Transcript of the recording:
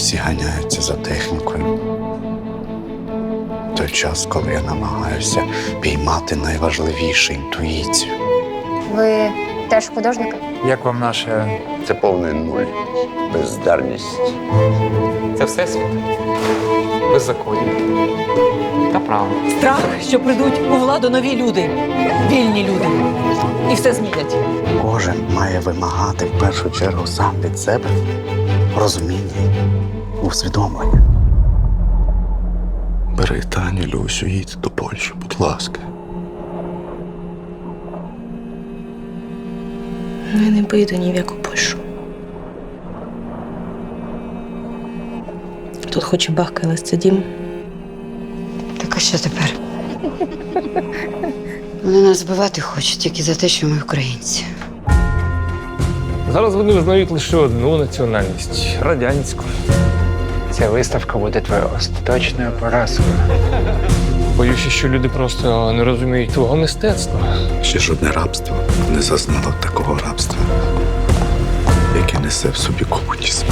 Всі ганяються за технікою. Той час, коли я намагаюся піймати найважливіше інтуїцію. Ви теж художник? Як вам наше Це повний нуль. Бездарність. це всесвіт? Беззаконня та право. Страх, що прийдуть у владу нові люди, вільні люди, і все змінять. Кожен має вимагати в першу чергу сам від себе розуміння, усвідомлення. Бери Таню, Люсю, їдь до Польщі, будь ласка. Ну, Я не поїду ні в яку Польщу. Тут хоч і бахкає, це дім. Так а що тепер? Вони нас збивати хочуть тільки за те, що ми українці. Зараз вони визнають лише одну національність радянську. Ця виставка буде твоєю остаточною поразкою. Боюся, що люди просто не розуміють твого мистецтва. Ще жодне рабство не зазнало такого рабства, яке несе в собі комунізм.